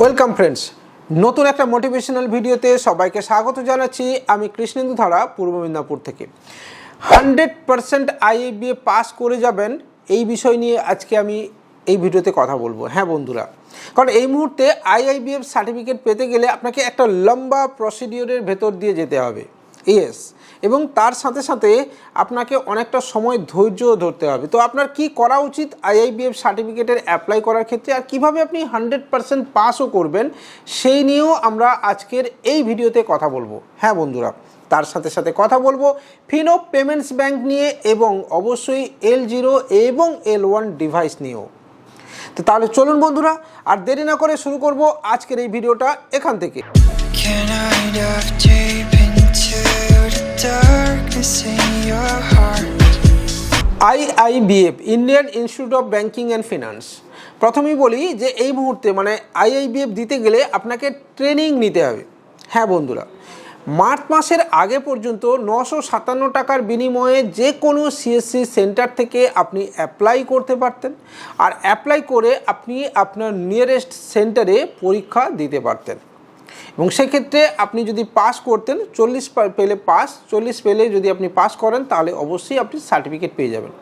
Welcome friends নতুন একটা motivational ভিডিওতে সবাইকে স্বাগত জানাচ্ছি আমি কৃষ্ণেন্দু ধারা, পূর্ব মেদিনীপুর থেকে। হান্ড্রেড পারসেন্ট আইএবিএ পাস করে যাবেন, এই বিষয় নিয়ে আজকে আমি এই ভিডিওতে কথা বলব। হ্যাঁ বন্ধুরা। কারণ এই মুহূর্তে আইআইবিএফ সার্টিফিকেট পেতে গেলে আপনাকে একটা লম্বা প্রসিডিওরের ভেতর দিয়ে যেতে হবে। ইয়েস এবং তার সাথে সাথে আপনাকে অনেকটা সময় ধৈর্য ধরতে হবে। তো আপনার কি করা উচিত আইআইবিএফ সার্টিফিকেটের অ্যাপ্লাই করার ক্ষেত্রে? আর কীভাবে আপনি হান্ড্রেড পারসেন্ট পাসও করবেন, সেই নিয়েও আমরা আজকের এই ভিডিওতে কথা বলব। হ্যাঁ বন্ধুরা, তার সাথে সাথে কথা বলব ফিনো পেমেন্টস ব্যাংক নিয়ে এবং অবশ্যই এল জিরো এবং এল ওয়ান ডিভাইস নিয়েও। তো তাহলে চলুন বন্ধুরা, আর দেরি না করে শুরু করব আজকের এই ভিডিওটা এখান থেকে। IIBF Indian Institute of banking and finance. প্রথমেই বলি যে এই মুহূর্তে মানে আইআইবিএফ দিতে গেলে আপনাকে ট্রেনিং নিতে হবে। হ্যাঁ বন্ধুরা, মার্চ মাসের আগে পর্যন্ত নশো সাতান্ন টাকার বিনিময়ে যে কোনো সিএসসি সেন্টার থেকে আপনি অ্যাপ্লাই করতে পারতেন আর অ্যাপ্লাই করে আপনি আপনার নিয়ারেস্ট সেন্টারে পরীক্ষা দিতে পারতেন। এবং সেক্ষেত্রে আপনি যদি পাস করতেন, চল্লিশ পেলে পাস চল্লিশ পেলে যদি আপনি পাস করেন, তাহলে অবশ্যই আপনি সার্টিফিকেট পেয়ে যাবেন।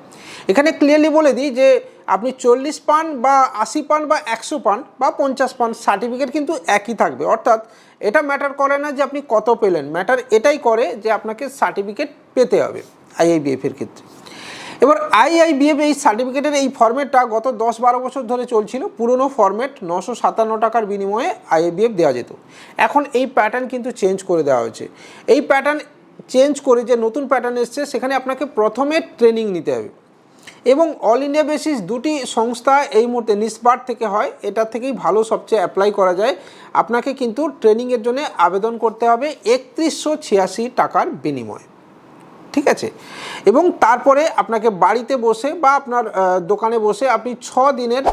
এখানে ক্লিয়ারলি বলে দিই যে, আপনি চল্লিশ পান বা আশি পান বা একশো পান বা পঞ্চাশ পান সার্টিফিকেট কিন্তু একই থাকবে। অর্থাৎ এটা ম্যাটার করে না যে আপনি কত পেলেন। ম্যাটার এটাই করে যে আপনাকে সার্টিফিকেট পেতে হবে আইআইবিএফের ক্ষেত্রে। এবার আইআইবিএফ এই সার্টিফিকেটের এই ফর্মেটটা গত দশ বারো বছর ধরে চলছিল। পুরনো ফর্মেট নশো সাতান্ন টাকার বিনিময়ে আইআইবিএফ দেওয়া যেত। এখন এই প্যাটার্ন কিন্তু চেঞ্জ করে দেওয়া হয়েছে। এই প্যাটার্ন চেঞ্জ করে যে নতুন প্যাটার্ন এসছে, সেখানে আপনাকে প্রথমে ট্রেনিং নিতে হবে। এবং অল ইন্ডিয়া বেসিস দুটি সংস্থা এই মুহূর্তে নিসবার্ট থেকে হয়, এটা থেকেই ভালো সবচেয়ে অ্যাপ্লাই করা যায়। আপনাকে কিন্তু ট্রেনিংয়ের জন্য আবেদন করতে হবে একত্রিশশো ছিয়াশি টাকার বিনিময়ে। ঠিক আছে? এবং তারপরে আপনাকে বাড়িতে বসে বা আপনার দোকানে বসে আপনি ছ দিনের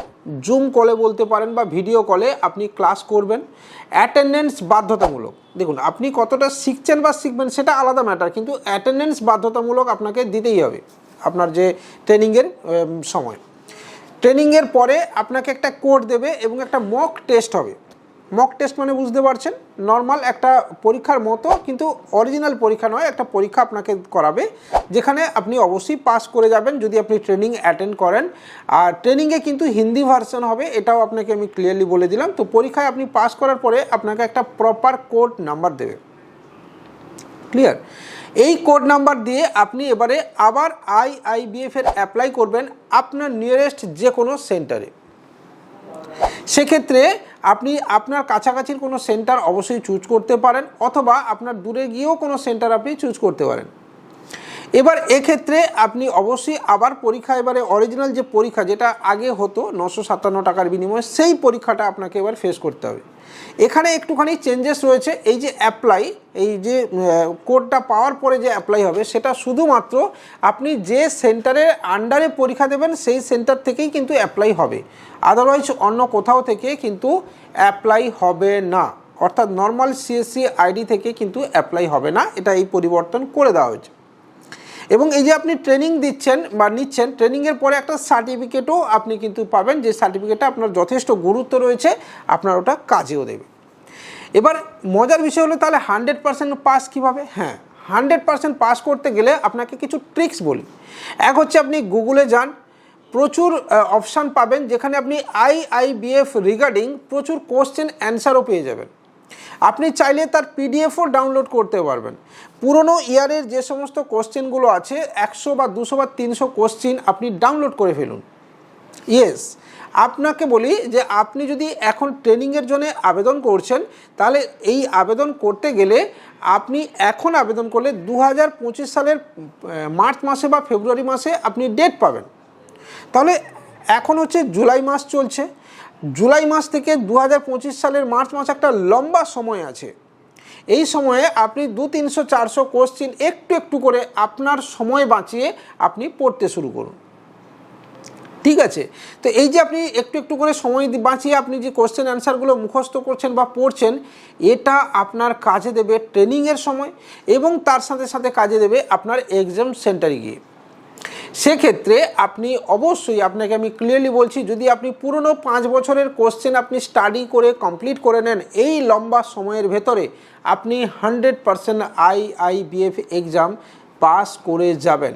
জুম কলে বলতে পারেন বা ভিডিও কলে আপনি ক্লাস করবেন। অ্যাটেন্ডেন্স বাধ্যতামূলক। দেখুন, আপনি কতটা শিখছেন বা শিখবেন সেটা আলাদা ম্যাটার কিন্তু অ্যাটেন্ডেন্স বাধ্যতামূলক আপনাকে দিতেই হবে আপনার যে ট্রেনিংয়ের সময়। ট্রেনিংয়ের পরে আপনাকে একটা কোড দেবে এবং একটা মক টেস্ট হবে। মক টেস্ট মানে বুঝতে পারছেন? নর্মাল একটা পরীক্ষার মতো, কিন্তু অরিজিনাল পরীক্ষা নয়, একটা পরীক্ষা আপনাকে করাবে, যেখানে আপনি অবশ্যই পাস করে যাবেন যদি আপনি ট্রেনিং অ্যাটেন্ড করেন। আর ট্রেনিংয়ে কিন্তু হিন্দি ভার্সন হবে, এটাও আপনাকে আমি ক্লিয়ারলি বলে দিলাম। তো পরীক্ষায় আপনি পাস করার পরে আপনাকে একটা প্রপার কোড নাম্বার দেবে। ক্লিয়ার এই কোড নাম্বার দিয়ে আপনি এবারে আবার আইআইবিএফ এর অ্যাপ্লাই করবেন আপনার নিয়ারেস্ট যে কোনো সেন্টারে সেক্ষেত্রে আপনি আপনার কাছাকাছির কোনো সেন্টার অবশ্যই চুজ করতে পারেন, অথবা আপনার দূরে গিয়েও কোনো সেন্টার আপনি চুজ করতে পারেন। এবার এক্ষেত্রে আপনি অবশ্যই আবার পরীক্ষা, এবারে অরিজিনাল যে পরীক্ষা যেটা আগে হতো নশো সাতান্ন টাকার বিনিময়ে, সেই পরীক্ষাটা আপনাকে এবার ফেস করতে হবে। এখানে একটুখানি চেঞ্জেস রয়েছে, এই যে অ্যাপ্লাই এই যে কোডটা পাওয়ার পরে যে অ্যাপ্লাই হবে, সেটা শুধুমাত্র আপনি যে সেন্টারের আন্ডারে পরীক্ষা দেবেন, সেই সেন্টার থেকেই কিন্তু অ্যাপ্লাই হবে। আদারওয়াইজ অন্য কোথাও থেকে কিন্তু অ্যাপ্লাই হবে না। অর্থাৎ নর্মাল সিএসসি আইডি থেকে কিন্তু অ্যাপ্লাই হবে না। এটা এই পরিবর্তন করে দেওয়া হয়েছে। এবং এই যে আপনি ট্রেনিং দিচ্ছেন বা নিচ্ছেন ট্রেনিংয়ের পরে একটা সার্টিফিকেটও আপনি কিন্তু পাবেন, যে সার্টিফিকেটটা আপনার যথেষ্ট গুরুত্ব রয়েছে, আপনার ওটা কাজেও দেবে। এবার মজার বিষয় হলো তাহলে হান্ড্রেড পার্সেন্ট পাস কীভাবে? হ্যাঁ হান্ড্রেড পার্সেন্ট পাস করতে গেলে আপনাকে কিছু ট্রিক্স বলি। এক হচ্ছে আপনি গুগলে যান, প্রচুর অপশান পাবেন, যেখানে আপনি আইআইবিএফ রিগার্ডিং প্রচুর কোশ্চেন অ্যান্সারও পেয়ে যাবেন। আপনি চাইলে তার পিডিএফও ডাউনলোড করতে পারবেন। পুরনো ইয়ারের যে সমস্ত কোশ্চেনগুলো আছে, একশো বা দুশো বা তিনশো কোশ্চেন আপনি ডাউনলোড করে ফেলুন। ইয়েস আপনাকে বলি যে আপনি যদি এখন ট্রেনিংয়ের জন্য আবেদন করছেন, তাহলে এই আবেদন করতে গেলে আপনি এখন আবেদন করলে দু হাজার পঁচিশ সালের মার্চ মাসে বা ফেব্রুয়ারি মাসে আপনি ডেট পাবেন। তাহলে এখন হচ্ছে জুলাই মাস চলছে। জুলাই মাস থেকে দু হাজার পঁচিশ সালের মার্চ মাস একটা লম্বা সময় আছে। এই সময়ে আপনি দু তিনশো চারশো কোশ্চিন একটু একটু করে আপনার সময় বাঁচিয়ে আপনি পড়তে শুরু করুন। ঠিক আছে? তো এই যে আপনি একটু একটু করে সময় বাঁচিয়ে আপনি যে কোশ্চেন অ্যান্সারগুলো মুখস্থ করছেন বা পড়ছেন, এটা আপনার কাজে দেবে ট্রেনিংয়ের সময় এবং তার সাথে সাথে কাজে দেবে আপনার এক্সাম সেন্টারে গিয়ে। সেক্ষেত্রে আপনি অবশ্যই আপনাকে আমি ক্লিয়ারলি বলছি, যদি আপনি পুরনো পাঁচ বছরের কোশ্চেন আপনি স্টাডি করে কমপ্লিট করে নেন, এই লম্বা সময়ের ভেতরে আপনি hundred percent I I BF exam pass করে যাবেন।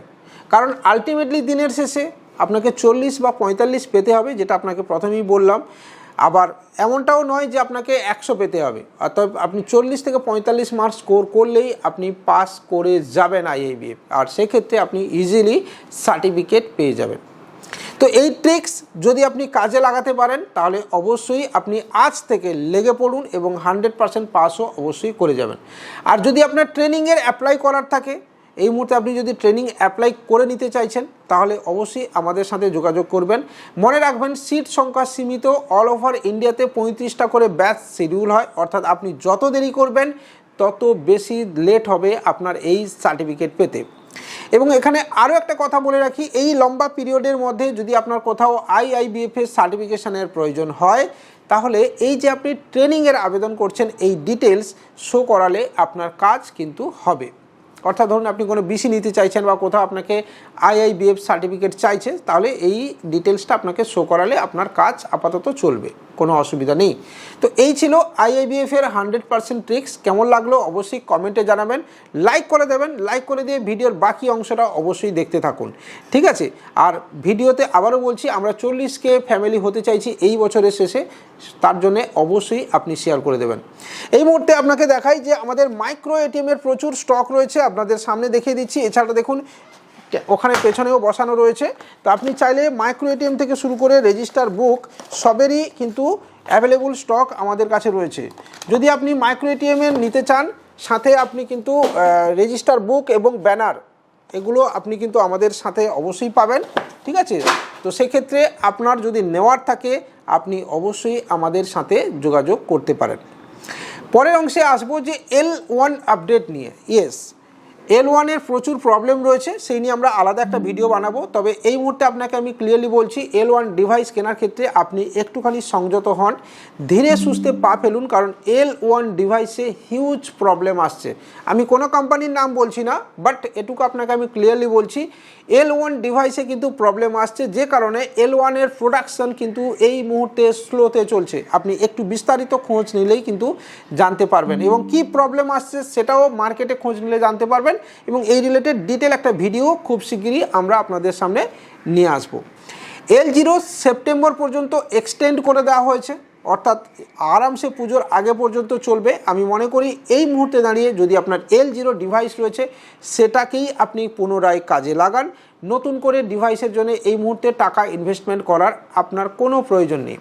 কারণ আলটিমেটলি দিনের শেষে আপনাকে চল্লিশ বা পঁয়তাল্লিশ পেতে হবে, যেটা আপনাকে প্রথমেই বললাম। আবার এমনটাও নয় যে আপনাকে একশো পেতে হবে। অর্থাৎ আপনি চল্লিশ থেকে পঁয়তাল্লিশ মার্কস স্কোর করলেই আপনি পাস করে যাবেন আইএবিএফ আর সেক্ষেত্রে আপনি ইজিলি সার্টিফিকেট পেয়ে যাবেন। তো এই ট্রিক্স যদি আপনি কাজে লাগাতে পারেন, তাহলে অবশ্যই আপনি আজ থেকে লেগে পড়ুন এবং হান্ড্রেড পারসেন্ট পাসও অবশ্যই করে যাবেন। আর যদি আপনার ট্রেনিংয়ের অ্যাপ্লাই করার থাকে এই মুহূর্তে আপনি যদি ট্রেনিং অ্যাপ্লাই করে নিতে চাইছেন, তাহলে অবশ্যই আমাদের সাথে যোগাযোগ করবেন। মনে রাখবেন সিট সংখ্যা সীমিত অল ওভার ইন্ডিয়াতে পঁয়ত্রিশটা করে ব্যাচ শিডিউল হয়। অর্থাৎ আপনি যত দেরি করবেন, তত বেশি লেট হবে আপনার এই সার্টিফিকেট পেতে। এবং এখানে আরও একটা কথা বলে রাখি, এই লম্বা পিরিয়ডের মধ্যে যদি আপনার কোথাও আইআইবিএফের সার্টিফিকেশানের প্রয়োজন হয়, তাহলে এই যে আপনি ট্রেনিংয়ের আবেদন করছেন, এই ডিটেলস শো করালে আপনার কাজ কিন্তু হবে। অর্থাৎ ধরুন আপনি কোনো বিসি নিতে চাইছেন বা কোথাও আপনাকে আইআইবিএফ সার্টিফিকেট চাইছে, তাহলে এই ডিটেলসটা আপনাকে শো করালে আপনার কাজ আপাতত চলবে, কোনো অসুবিধা নেই। তো এই ছিল আইআইবিএফ এর হান্ড্রেড পার্সেন্ট ট্রিক্স কেমন লাগল অবশ্যই কমেন্টে জানাবেন লাইক করে দেবেন লাইক করে দিয়ে ভিডিওর বাকি অংশটা অবশ্যই দেখতে থাকুন, ঠিক আছে? আর ভিডিওতে আবারও বলছি, আমরা চল্লিশকে ফ্যামিলি হতে চাইছি এই বছরের শেষে তার জন্য অবশ্যই আপনি শেয়ার করে দেবেন। এই মুহূর্তে আপনাকে দেখাই যে আমাদের মাইক্রো এটিএম এর প্রচুর স্টক রয়েছে, আপনাদের সামনে দেখিয়ে দিচ্ছি। এছাড়া দেখুন, ওখানে পেছনেও বসানো রয়েছে। তো আপনি চাইলে মাইক্রো এটিএম থেকে শুরু করে রেজিস্টার বুক সবেরই কিন্তু অ্যাভেলেবল স্টক আমাদের কাছে রয়েছে। যদি আপনি মাইক্রো এটিএমের নিতে চান, সাথে আপনি কিন্তু রেজিস্টার বুক এবং ব্যানার এগুলো আপনি কিন্তু আমাদের সাথে অবশ্যই পাবেন। ঠিক আছে? তো সেক্ষেত্রে আপনার যদি নেওয়ার থাকে, আপনি অবশ্যই আমাদের সাথে যোগাযোগ করতে পারেন। পরের অংশে আসব যে এল ওয়ান আপডেট নিয়ে। ইয়েস এল ওয়ানের প্রচুর প্রবলেম রয়েছে সেই নিয়ে আমরা আলাদা একটা ভিডিও বানাবো। তবে এই মুহূর্তে আপনাকে আমি ক্লিয়ারলি বলছি এল ওয়ান ডিভাইস কেনার ক্ষেত্রে আপনি একটুখানি সংযত হন ধীরে সুস্থে পা ফেলুন কারণ এল ওয়ান ডিভাইসে হিউজ প্রবলেম আসছে। আমি কোনো কোম্পানির নাম বলছি না বাট এটুকু আপনাকে আমি ক্লিয়ারলি বলছি এল ওয়ান ডিভাইসে কিন্তু প্রবলেম আসছে যে কারণে এল ওয়ানের প্রোডাকশন কিন্তু এই মুহূর্তে স্লোতে চলছে। আপনি একটু বিস্তারিত খোঁজ নিলেই কিন্তু জানতে পারবেন। এবং কি প্রবলেম আসছে সেটাও মার্কেটে খোঁজ নিলে জানতে পারবেন। এবং এই রিলেটেড ডিটেল একটা ভিডিও খুব শিগগিরই আমরা আপনাদের সামনে নিয়ে আসব। এল জিরো সেপ্টেম্বর পর্যন্ত এক্সটেন্ড করে দেওয়া হয়েছে, অর্থাৎ আরামসে পুজোর আগে পর্যন্ত চলবে। আমি মনে করি এই মুহূর্তে দাঁড়িয়ে যদি আপনার এল জিরো ডিভাইস রয়েছে, সেটাকেই আপনি পুনরায় কাজে লাগান। নতুন করে ডিভাইসের জন্য এই মুহূর্তে টাকা ইনভেস্টমেন্ট করার আপনার কোনো প্রয়োজন নেই।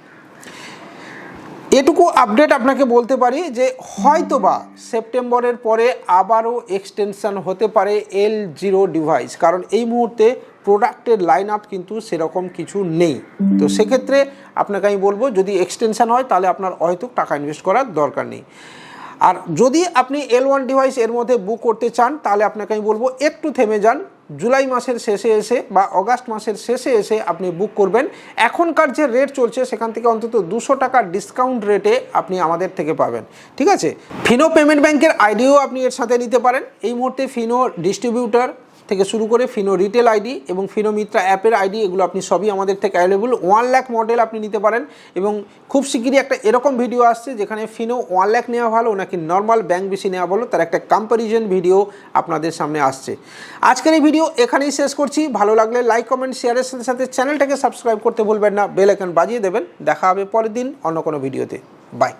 এটুকু আপডেট আপনাকে বলতে পারি যে হয়তোবা সেপ্টেম্বরের পরে আবারও এক্সটেনশান হতে পারে এল জিরো ডিভাইস কারণ এই মুহূর্তে প্রোডাক্টের লাইন আপ কিন্তু সেরকম কিছু নেই। তো সেক্ষেত্রে আপনাকে আমি বলব, যদি এক্সটেনশান হয়, তাহলে আপনার হয়তো টাকা ইনভেস্ট করার দরকার নেই। আর যদি আপনি এল ওয়ান ডিভাইস এর মধ্যে বুক করতে চান, তাহলে আপনাকে আমি বলব, একটু থেমে যান। জুলাই মাসের শেষে এসে বা অগাস্ট মাসের শেষে এসে আপনি বুক করবেন। এখনকার যে রেট চলছে, সেখান থেকে অন্তত দুশো টাকার ডিসকাউন্ট রেটে আপনি আমাদের থেকে পাবেন। ঠিক আছে? ফিনো পেমেন্ট ব্যাংকের আইডিও আপনি এর সাথে নিতে পারেন। এই মুহূর্তে ফিনো ডিস্ট্রিবিউটার থেকে শুরু করে ফিনো রিটেল আইডি এবং ফিনো মিত্রা অ্যাপের আইডি এগুলো আপনি সবই আমাদের থেকে অ্যাভেলেবল ওয়ান লাখ মডেল আপনি নিতে পারেন এবং খুব শিগগিরই একটা এরকম ভিডিও আসছে যেখানে ফিনো ওয়ান লাখ নেওয়া ভালো, নাকি নর্মাল ব্যাংক বেশি নেওয়া ভালো, তার একটা কম্প্যারিজন ভিডিও আপনাদের সামনে আসছে। আজকের এই ভিডিও এখানেই শেষ করছি। ভালো লাগলে লাইক কমেন্ট শেয়ারের সাথে সাথে চ্যানেলটাকে সাবস্ক্রাইব করতে ভুলবেন না। বেল আইকন বাজিয়ে দেবেন। দেখা হবে পরের দিন অন্য কোনো ভিডিওতে বাই